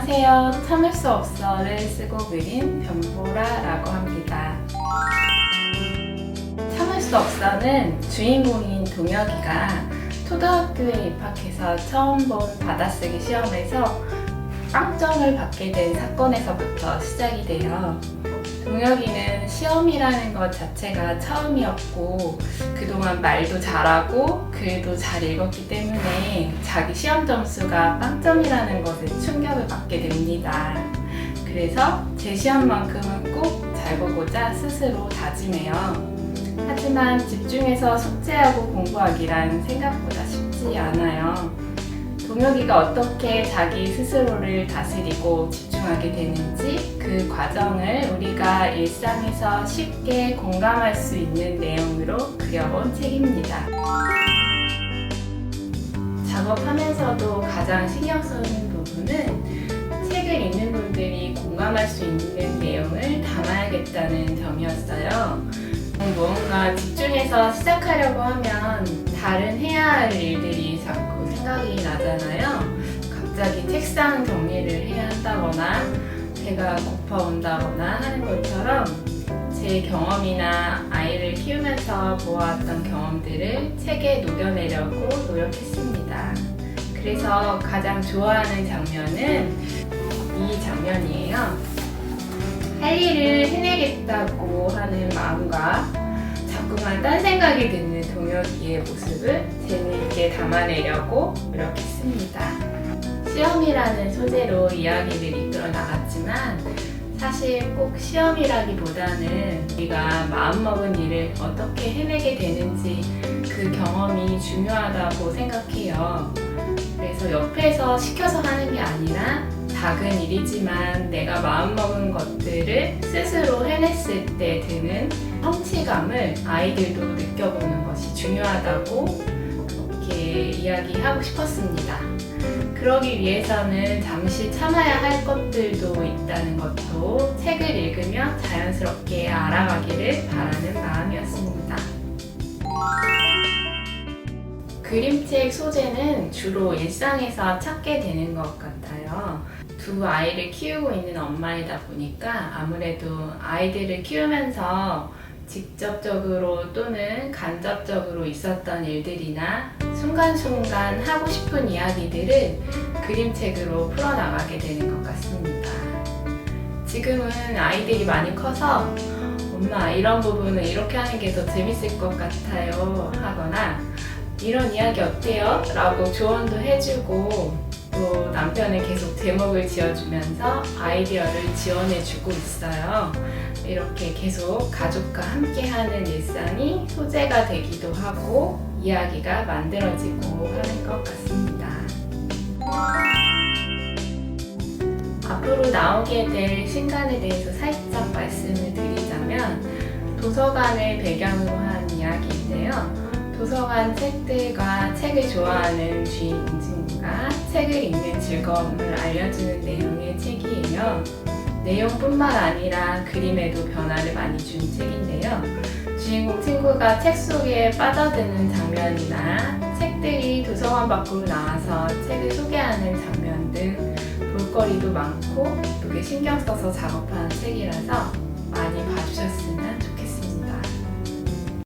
안녕하세요. 참을 수 없어를 쓰고 그린 변보라라고 합니다. 참을 수 없어는 주인공인 동혁이가 초등학교에 입학해서 처음 본 받아쓰기 시험에서 빵점을 받게 된 사건에서부터 시작이 돼요. 동혁이는 시험이라는 것 자체가 처음이었고 그동안 말도 잘하고 글도 잘 읽었기 때문에 자기 시험 점수가 빵점이라는 것에 충격을 받게 됩니다. 그래서 제 시험만큼은 꼭 잘 보고자 스스로 다짐해요. 하지만 집중해서 숙제하고 공부하기란 생각보다 쉽지. 동혁이가 어떻게 자기 스스로를 다스리고 집중하게 되는지 그 과정을 우리가 일상에서 쉽게 공감할 수 있는 내용으로 그려본 책입니다. 작업하면서도 가장 신경 쓰는 부분은 책을 읽는 분들이 공감할 수 있는 내용을 담아야겠다는 점이었어요. 무언가 집중해서 시작하려고 하면 다른 해야 할 일들이 생각이 나잖아요. 갑자기 책상 정리를 해야 한다거나 배가 고파온다거나 하는 것처럼 제 경험이나 아이를 키우면서 보아왔던 경험들을 책에 녹여내려고 노력했습니다. 그래서 가장 좋아하는 장면은 이 장면이에요. 할 일을 해내겠다고 하는 마음과 자꾸만 딴 생각이 드는 동혁이의 모습을 재미있게 담아내려고 노력했습니다. 시험이라는 소재로 이야기를 이끌어 나갔지만 사실 꼭 시험이라기보다는 우리가 마음먹은 일을 어떻게 해내게 되는지 그 경험이 중요하다고 생각해요. 그래서 옆에서 시켜서 하는 게 아니라 작은 일이지만 내가 마음먹은 것들을 스스로 해냈을 때 드는 성취감을 아이들도 느껴보는 것이 중요하다고 그렇게 이야기하고 싶었습니다. 그러기 위해서는 잠시 참아야 할 것들도 있다는 것도 책을 읽으며 자연스럽게 알아가기를 바라는 마음이었습니다. 그림책 소재는 주로 일상에서 찾게 되는 것 같아요. 두 아이를 키우고 있는 엄마이다 보니까 아무래도 아이들을 키우면서 직접적으로 또는 간접적으로 있었던 일들이나 순간순간 하고 싶은 이야기들을 그림책으로 풀어나가게 되는 것 같습니다. 지금은 아이들이 많이 커서 엄마 이런 부분은 이렇게 하는 게 더 재밌을 것 같아요 하거나 이런 이야기 어때요? 라고 조언도 해주고 또 남편은 계속 제목을 지어주면서 아이디어를 지원해주고 있어요. 이렇게 계속 가족과 함께하는 일상이 소재가 되기도 하고 이야기가 만들어지고 하는 것 같습니다. 앞으로 나오게 될 신간에 대해서 살짝 말씀을 드리자면 도서관을 배경으로 한 이야기인데요. 도서관 책들과 책을 좋아하는 주인공 친구가 책을 읽는 즐거움을 알려주는 내용의 책이에요. 내용뿐만 아니라 그림에도 변화를 많이 준 책인데요. 주인공 친구가 책 속에 빠져드는 장면이나 책들이 도서관 밖으로 나와서 책을 소개하는 장면 등 볼거리도 많고 예쁘게 신경 써서 작업한 책이라서 많이 봐주셨으면 좋겠습니다.